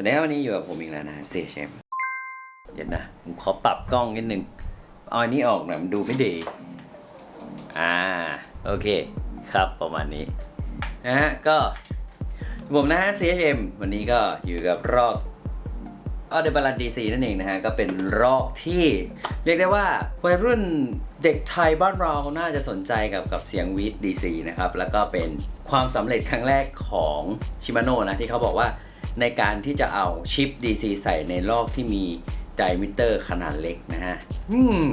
วัสดีครับวันนี้อยู่กับผมอีกแล้วนะเซเชมเดี๋ยวนะผมขอปรับกล้องนิดนึงเอาอันนี้ออกหน่อยมันดูไม่ดีอ่าโอเคครับประมาณนี้นะฮะก็ผมนะฮะ CHM วันนี้ก็อยู่กับรอบออเดบาลันดีซีนั่นเองนะฮะ ก็เป็นรอบที่ เรียกได้ว่าวัยรุ่นเด็กไทยบ้านเราน่าจะสนใจกับกับเสียงวีดดีซีนะครับ แล้วก็เป็นความสำเร็จครั้งแรกของชิมาโนะนะ ที่เขาบอกว่า ในการที่จะเอาชิป DC ใส่ในลอกที่มีไดมิเตอร์ขนาดเล็กนะฮะอืม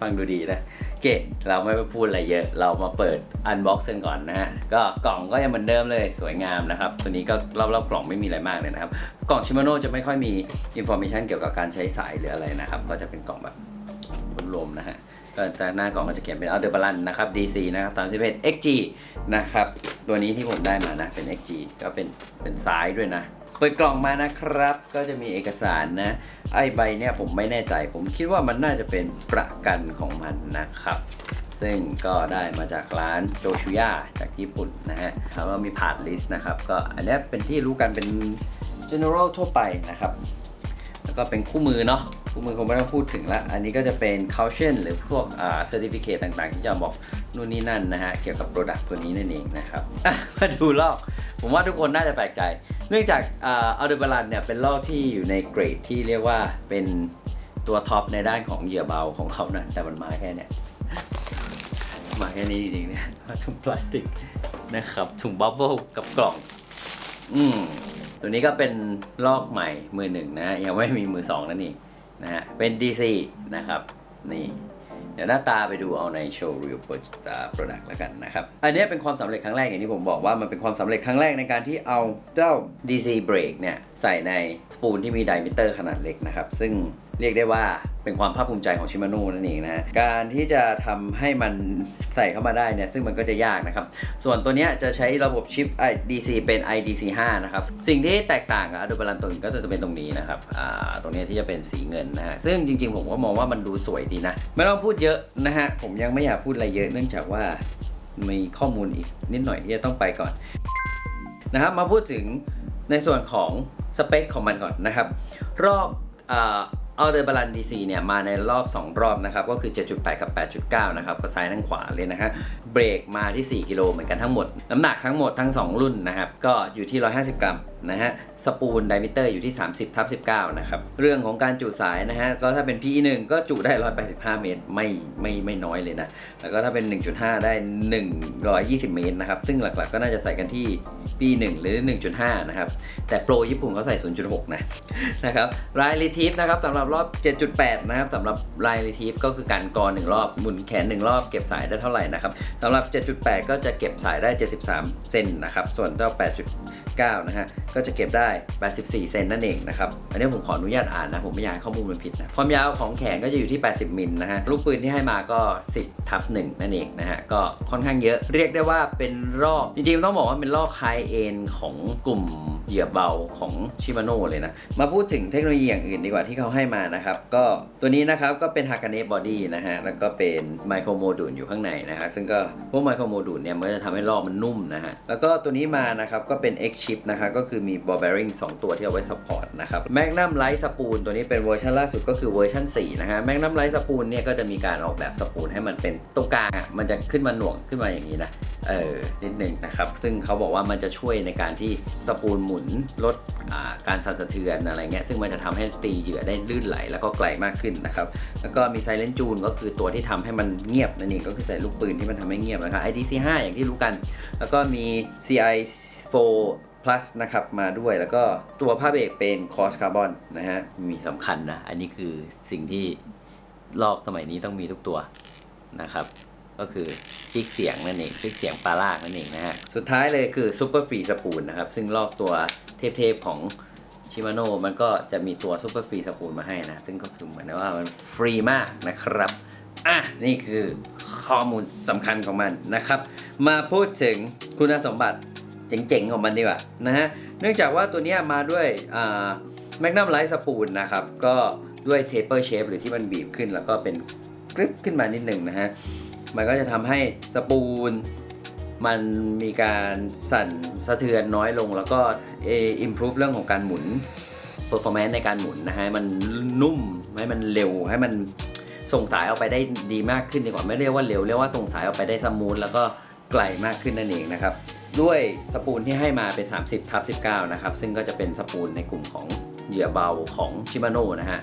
ฟังดูดีนะโอเคเราไม่ไปพูดอะไรเยอะ เรามาเปิดอันบ็อกซ์กันก่อนนะฮะ ก็กล่องก็ยังเหมือนเดิมเลยสวยงามนะครับ ตัวนี้ก็รอบๆกล่องไม่มีอะไรมากเลยนะครับ กล่องชิมาโน่จะไม่ค่อยมีอินโฟ a t ชันเกี่ยวกับการใช้สายหรืออะไรนะครับ ก็จะเป็นกล่องแบบรวมๆนะฮะ ก็แต่หน้ากล่องก็จะเขียนเป็น a l d e b a r a n นะครับ DC นะครับ31 XG นะครับ ตัวนี้ที่ผมได้มานะ เป็น XG ก็เป็นเป็นซ้ายด้วยนะ เปิดกล่องมานะครับ ก็จะมีเอกสารนะ ไอใบเนี่ยผมไม่แน่ใจ ผมคิดว่ามันน่าจะเป็นประกันของมันนะครับ ซึ่งก็ได้มาจากร้านโจชูย่าจากญี่ปุ่นนะฮะแล้วก็มีพาร์ทลิสต์นะครับ ก็อันนี้เป็นที่รู้กันเป็น general ทั่วไปนะครับ แล้วก็เป็นคู่มือเนาะ คู่มือคงไม่ต้องพูดถึงละ อันนี้ก็จะเป็น caution หรือพวกอ่า certificate ต่างๆ ที่จะบอกนู่นนี่นั่นนะฮะ เกี่ยวกับ product ตัวนี้นั่นเองนะครับมาดูลอก ผมว่าทุกคนน่าจะแปลกใจ เนื่องจากอัลเดบารันเนี่ยเป็นลอกที่อยู่ในเกรดที่เรียกว่าเป็นตัวท็อปในด้านของเหยื่อเบาของเขานะแต่มันมาแค่เนี้ยมาแค่นี้จริงๆเนี่ยถุงพลาสติกนะครับถุงบับเบิลกับกล่อง อืมตัวนี้ก็เป็นลอกใหม่มือหนึ่งนะ ยังไม่มีมือสองนั่นเอง นะฮะเป็น DC นะครับ นี่ เดี๋ยวหน้าตาไปดูเอาในโชว์รีวิวโปรดักต์แล้วกันนะครับ อันนี้เป็นความสำเร็จครั้งแรกอย่างที่ผมบอกว่ามันเป็นความสำเร็จครั้งแรกในการที่เอาเจ้า DC Brake เนี่ย ใส่ในสปูลที่มีไดมิเตอร์ขนาดเล็กนะครับ ซึ่งเรียกได้ว่า เป็นความภาคภูมิใจของชิมาโน่นั่นเองนะการที่จะทำให้มันใส่เข้ามาได้เนี่ยซึ่งมันก็จะยากนะครับ ส่วนตัวเนี้ยจะใช้ระบบชิป DC เป็น IDC5 นะครับ สิ่งที่แตกต่างกับ a d o b a l a n ตัวอื่นก็จะเป็นตรงนี้นะครับตรงนี้ที่จะเป็นสีเงินนะฮะซึ่งจริงๆ ผมก็มองว่ามันดูสวยดีนะ ไม่ต้องพูดเยอะนะฮะผมยังไม่อยากพูดอะไรเยอะเนื่องจากว่ามีข้อมูลอีกนิดหน่อยที่จะต้องไปก่อนนะครับมาพูดถึงในส่วนของสเปคของมันก่อนนะครับ รอบอ เอาเดอร์บาลันดีซีเนี่ยมาในรอบ 2 รอบนะครับ ก็คือ 7.8 กับ 8.9 นะครับก็ซ้ายทั้งขวาเลยนะฮะเบรกมาที่ 4 กิโลเหมือนกันทั้งหมด น้ำหนักทั้งหมดทั้ง 2 รุ่นนะครับ ก็อยู่ที่ 150 กรัม นะฮะสปูลไดมิเตอร์อยู่ที่ 30ทับ19 นะครับ เรื่องของการจุสายนะฮะก็ถ้าเป็น PE 1 ก็จุได้ 185 เมตรไม่ไม่ไม่น้อยเลยนะ แล้วก็ถ้าเป็น 1.5 ได้ 120 เมตรนะครับ ซึ่งหลักๆก็น่าจะใส่กันที่ P1 หรือ 1.5 นะครับ แต่โปรญี่ปุ่นเขาใส่ 0.6 นะนะครับรายรีทีฟนะครับสำหรับรอบ 7.8 นะครับสำหรับรายรีทีฟก็คือการกรหนึ่งรอบหมุนแขนหนึ่งรอบเก็บสายได้เท่าไหร่นะครับสำหรับ 7.8 ก็จะเก็บสายได้ 73 เซนนะครับส่วนเจ้า8.9 นะฮะก็จะเก็บได้ 84 เซนนั่นเองนะครับ อันนี้ผมขออนุญาตอ่านนะ ผมไม่อยากให้ข้อมูลมันผิดนะ ความยาวของแขนก็จะอยู่ที่ 80 มิลนะฮะ ลูกปืนที่ให้มาก็ 10ทับ1นั่นเองนะฮะ ก็ค่อนข้างเยอะ เรียกได้ว่าเป็นรอบ จริงๆต้องบอกว่าเป็นรอบไฮเอ็นของกลุ่มเหยื่อเบาของชิมาโน่เลยนะ มาพูดถึงเทคโนโลยีอย่างอื่นดีกว่าที่เขาให้มานะครับ ก็ตัวนี้นะครับก็เป็น Hakane Body นะฮะ แล้วก็เป็นไมโครโมดูลอยู่ข้างในนะฮะ ซึ่งก็พวกไมโครโมดูลเนี่ยมันจะทำให้รอบมันนุ่มนะฮะ แล้วก็ตัวนี้มานะครับก็เป็น X chip นะคะก็คืือมี ball bearing 2ตัวที่เอาไว้ support นะครับ Magnum Light Spoon ตัวนี้เป็นเวอร์ชันล่าสุดก็คือเวอร์ชัน4นะฮะ Magnum Light Spoon เนี่ยก็จะมีการออกแบบสปูลให้มันเป็นตรงกลางอะมันจะขึ้นมาหน่วงขึ้นมาอย่างนี้นะเออนิดหนึ่งนะครับซึ่งเขาบอกว่ามันจะช่วยในการที่สปูลหมุนลดการสั่นสะเทือนอะไรเงี้ยซึ่งมันจะทำให้ตีเหยื่อได้ลื่นไหลแล้วก็ไกลมากขึ้นนะครับแล้วก็มีไซเลนจูนก็คือตัวที่ทำให้มันเงียบนั่นเองก็คือใส่ลูกปืนที่มันทำให้เงียบนะครับ IDC5 อย่างที่รู้กัน แล้วก็มี CI4 plus นะครับมาด้วยแล้วก็ตัวผ้าเบรกเป็น cross carbon นะฮะ มีสำคัญนะ อันนี้คือสิ่งที่ลอกสมัยนี้ต้องมีทุกตัวนะครับ ก็คือฟิกเสียงนั่นเองฟิกเสียงปลาลากนั่นเองนะฮะ สุดท้ายเลยคือซูเปอร์ฟรีสปูนนะครับ ซึ่งลอกตัวเทพๆของชิมาโน่มันก็จะมีตัวซูเปอร์ฟรีสปูนมาให้นะ ซึ่งก็คือเหมือนว่ามันฟรีมากนะครับอะนี่คือข้อมูลสำคัญของมันนะครับ มาพูดถึงคุณสมบัติ เจ๋งๆของมันดีกว่านะฮะเนื่องจากว่าตัวนี้มาด้วยแมกนัมไลท์สปูนนะครับ ก็ด้วยเทปเปอร์เชฟหรือที่มันบีบขึ้น แล้วก็เป็นกริปขึ้นมานิดหนึ่งนะฮะ มันก็จะทำให้สปูลมันมีการสั่นสะเทือนน้อยลง แล้วก็เอ improve เรื่องของการหมุน performance ในการหมุนนะฮะ มันนุ่ม ให้มันเร็ว ให้มันส่งสายออกไปได้ดีมากขึ้นดีกว่า ไม่เรียกว่าเร็ว เรียกว่าส่งสายออกไปได้สมูทแล้วก็ไกลมากขึ้นนั่นเองนะครับ ด้วยสปูลที่ให้มาเป็น 30ทับ19 นะครับ ซึ่งก็จะเป็นสปูลในกลุ่มของเหยื่อเบาของชิมาโน่นะฮะ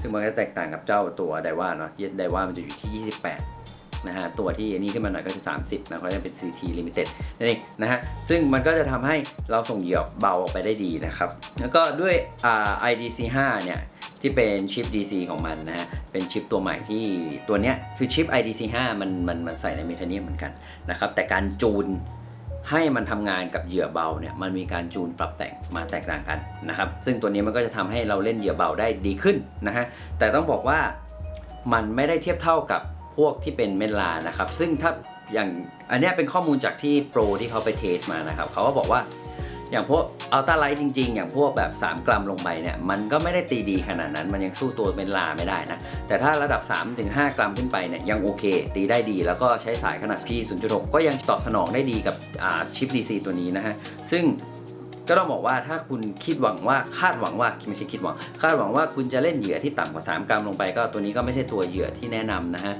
ซึ่งมันก็แตกต่างกับเจ้าตัวไดว่าเนาะไดว่ามันจะอยู่ที่ 28 นะฮะ ตัวที่อันนี้ขึ้นมาหน่อยก็คือ 30 นะเพราจะเป็น CT Limited นั่นเองนะฮะ ซึ่งมันก็จะทำให้เราส่งเหยื่อเบาออกไปได้ดีนะครับ แล้วก็ด้วยอ่า IDC5 เนี่ยที่เป็นชิป DC ของมันนะฮะ เป็นชิปตัวใหม่ที่ตัวเนี้ยคือชิป IDC5 มันมันมันใส่ในเมทาเนียมเหมือนกันนะครับ แต่การจูน ให้มันทำงานกับเหยื่อเบาเนี่ยมันมีการจูนปรับแต่งมาแตกต่างกันนะครับ ซึ่งตัวนี้มันก็จะทำให้เราเล่นเหยื่อเบาได้ดีขึ้นนะฮะแต่ต้องบอกว่ามันไม่ได้เทียบเท่ากับพวกที่เป็นเมดลานะครับ ซึ่งถ้าอย่างอันนี้เป็นข้อมูลจากที่โปรที่เขาไปเทสมานะครับเขาก็บอกว่า อย่างพวกอัลตราไลท์จริง ๆ อย่างพวกแบบ 3 กรัมลงไปเนี่ยมันก็ไม่ได้ตีดีขนาดนั้นมันยังสู้ตัวเมดลาไม่ได้นะ แต่ถ้าระดับ 3-5 กรัมขึ้นไปเนี่ยยังโอเค ตีได้ดี แล้วก็ใช้สายขนาด P 0.6 ก็ยังตอบสนองได้ดีกับชิป DC ตัวนี้นะฮะ ซึ่งก็ต้องบอกว่าถ้าคุณคิดหวังว่าคาดหวังว่าไม่ใช่คิดหวัง คาดหวังว่าคุณจะเล่นเหยื่อที่ต่ำกว่า 3 กรัมลงไป ก็ตัวนี้ก็ไม่ใช่ตัวเหยื่อที่แนะนำนะฮะ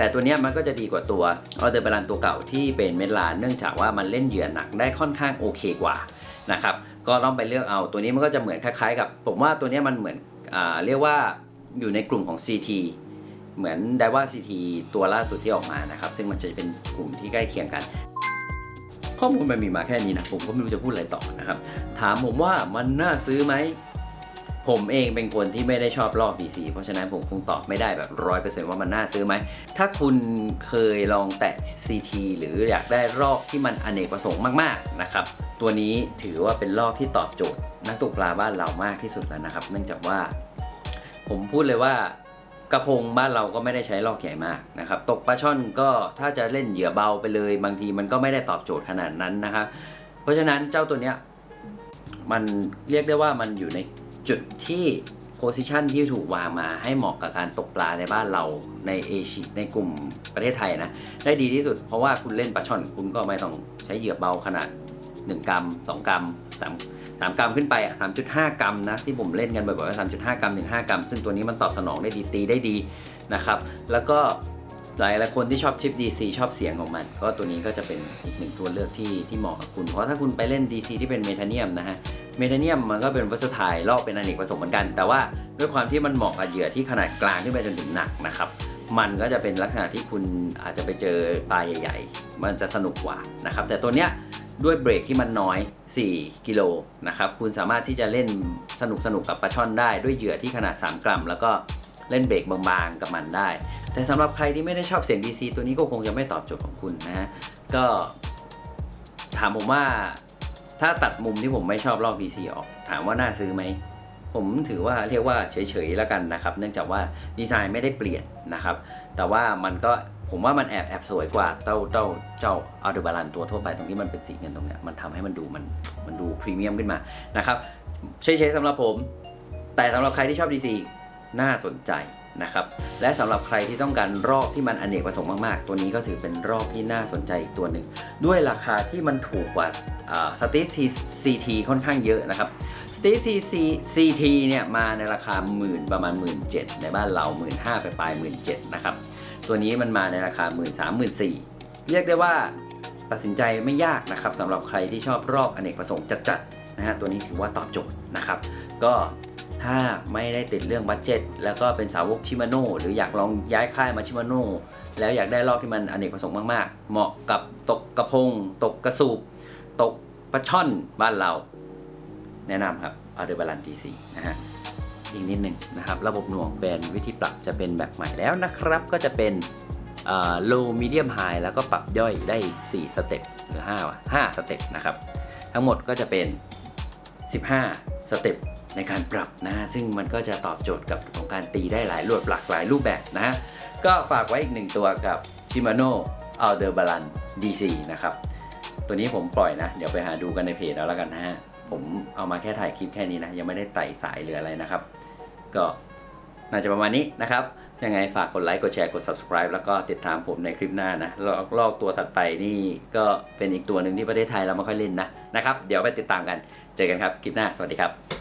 แต่ตัวนี้มันก็จะดีกว่าตัวออเดอร์บาลันตัวเก่าที่เป็นเมดลานเนื่องจากว่ามันเล่นเหยื่อหนักได้ค่อนข้างโอเคกว่านะครับก็ต้องไปเลือกเอาตัวนี้มันก็จะเหมือนคล้ายๆ กับ ผมว่าตัวนี้มันเหมือนอเรียกว่าอยู่ในกลุ่มของ CT เหมือนไดว่า CT ตัวล่าสุดที่ออกมานะครับ ซึ่งมันจะเป็นกลุ่มที่ใกล้เคียงกันข้อมูลมันมีมาแค่นี้นะผมก็ไม่รู้จะพูดอะไรต่อนะครับ ถามผมว่ามันน่าซื้อไหม ผมเองเป็นคนที่ไม่ได้ชอบลอก DC เพราะฉะนั้นผมคงตอบไม่ได้แบบร้อยเปอร์เซ็นต์ว่ามันน่าซื้อไหม ถ้าคุณเคยลองแตะ CT หรืออยากได้ลอกที่มันอเนกประสงค์มากๆนะครับ ตัวนี้ถือว่าเป็นลอกที่ตอบโจทย์ นักตกปลาบ้านเรามากที่สุดแล้วนะครับ เนื่องจากว่า ผมพูดเลยว่ากระพงบ้านเราก็ไม่ได้ใช้ลอกใหญ่มากนะครับ ตกปลาช่อนก็ถ้าจะเล่นเหยื่อเบาไปเลย บางทีมันก็ไม่ได้ตอบโจทย์ขนาดนั้นนะครับ เพราะฉะนั้นเจ้าตัวเนี้ยมันเรียกได้ว่ามันอยู่ใน จุดที่โพซิชันที่ถูกวางมาให้เหมาะกับการตกปลาในบ้านเราในเอเชียในกลุ่มประเทศไทยนะได้ดีที่สุดเพราะว่าคุณเล่นปลาช่อนคุณก็ไม่ต้องใช้เหยื่อเบาขนาด 1 กรัม 2 กรัม3 3 กรัมขึ้นไปอะ3.5 กรัมนะที่ผมเล่นกันบ่อยๆก็3.5 กรัมถึง5กรัม ซึ่งตัวนี้มันตอบสนองได้ดีตีได้ดีนะครับ แล้วก็ หลายหลายคนที่ชอบชิป DC ชอบเสียงของมัน ก็ตัวนี้ก็จะเป็นอีกหนึ่งตัวเลือกที่ที่เหมาะกับคุณ เพราะถ้าคุณไปเล่น DC ที่เป็นเมทาเนียมนะฮะ เมทาเนียมมันก็เป็นวัสดุลอกเป็นอเนกประสงค์เหมือนกัน แต่ว่าด้วยความที่มันเหมาะกับเหยื่อที่ขนาดกลางขึ้นไปจนถึงหนักนะครับ มันก็จะเป็นลักษณะที่คุณอาจจะไปเจอปลาใหญ่ ๆ มันจะสนุกกว่านะครับ แต่ตัวเนี้ยด้วยเบรกที่มันน้อย 4 กิโลนะครับ คุณสามารถที่จะเล่นสนุกสนุกกับปลาช่อนได้ด้วยเหยื่อที่ขนาด 3 กรัม แล้วก็เล่นเบรกบางๆกับมันได้ แต่สำหรับใครที่ไม่ได้ชอบเสียง DC ตัวนี้ก็คงจะไม่ตอบโจทย์ของคุณนะฮะก็ถามผมว่าถ้าตัดมุมที่ผมไม่ชอบลอก DC ออก ถามว่าน่าซื้อไหม ผมถือว่าเรียกว่าเฉยๆแล้วกันนะครับ เนื่องจากว่าดีไซน์ไม่ได้เปลี่ยนนะครับ แต่ว่ามันก็ผมว่ามันแอบแอบสวยกว่าเจ้าเจ้าเจ้าอัลเดบาลันตัวทั่วไปตรงที่มันเป็นสีเงินตรงเนี้ยมันทำให้มันดูมันมันดูพรีเมียมขึ้นมานะครับเฉยๆสำหรับผม แต่สำหรับใครที่ชอบ DC น่าสนใจ นะครับและสำหรับใครที่ต้องการรอกที่มันอเนกประสงค์มากๆ ตัวนี้ก็ถือเป็นรอกที่น่าสนใจอีกตัวหนึ่ง ด้วยราคาที่มันถูกกว่าสตีทีซีทีค่อนข้างเยอะนะครับสตีทีซีทีเนี่ยมาในราคาหมื่นประมาณ 1 7ื่นในบ้านเรา1 5ื่นห้าไปปลายหมื่นเจ็ดนะครับตัวนี้มันมาในราคา1 3ื่นสามหมื่นสี่เรียกได้ว่าตัดสินใจไม่ยากนะครับสำหรับใครที่ชอบรอกอเนกประสงค์จัดๆนะฮะตัวนี้ถือว่าตอบโจทย์นะครับ ก็ ถ้าไม่ได้ติดเรื่องบัตเจ็ตแล้วก็เป็นสาวกชิมาโน่หรืออยากลองย้ายค่ายมาชิมาโน่แล้วอยากได้ลอกที่มันอเนกประสงค์มากๆ เหมาะกับตกกระพง ตกกระสูบ ตกปลาช่อนบ้านเรา แนะนำครับเอาเดบาลันดีซีนะฮะอีกนิดหนึ่งนะครับ ระบบหน่วงเป็นวิธีปรับจะเป็นแบบใหม่แล้วนะครับ ก็จะเป็น low medium high แล้วก็ปรับย่อยได้ 4 สเต็ปหรือ5วะ5สเต็ปนะครับ ทั้งหมดก็จะเป็น 15 สเต็ป ในการปรับนะฮะซึ่งมันก็จะตอบโจทย์กับของการตีได้หลายรูปหลากหลายรูปแบบนะ ก็ฝากไว้อีกหนึ่งตัวกับ Shimano Aldebaran DC นะครับ ตัวนี้ผมปล่อยนะ เดี๋ยวไปหาดูกันในเพจแล้วแล้วกันนะฮะ ผมเอามาแค่ถ่ายคลิปแค่นี้นะ ยังไม่ได้ไต่สายหรืออะไรนะครับ ก็น่าจะประมาณนี้นะครับ ยังไงฝากกดไลค์กดแชร์กด subscribe แล้วก็ติดตามผมในคลิปหน้านะลอกลอกตัวถัดไปนี่ก็เป็นอีกตัวหนึ่งที่ประเทศไทยเราไม่ค่อยเล่นนะนะครับ เดี๋ยวไปติดตามกัน เจอกันครับคลิปหน้า สวัสดีครับ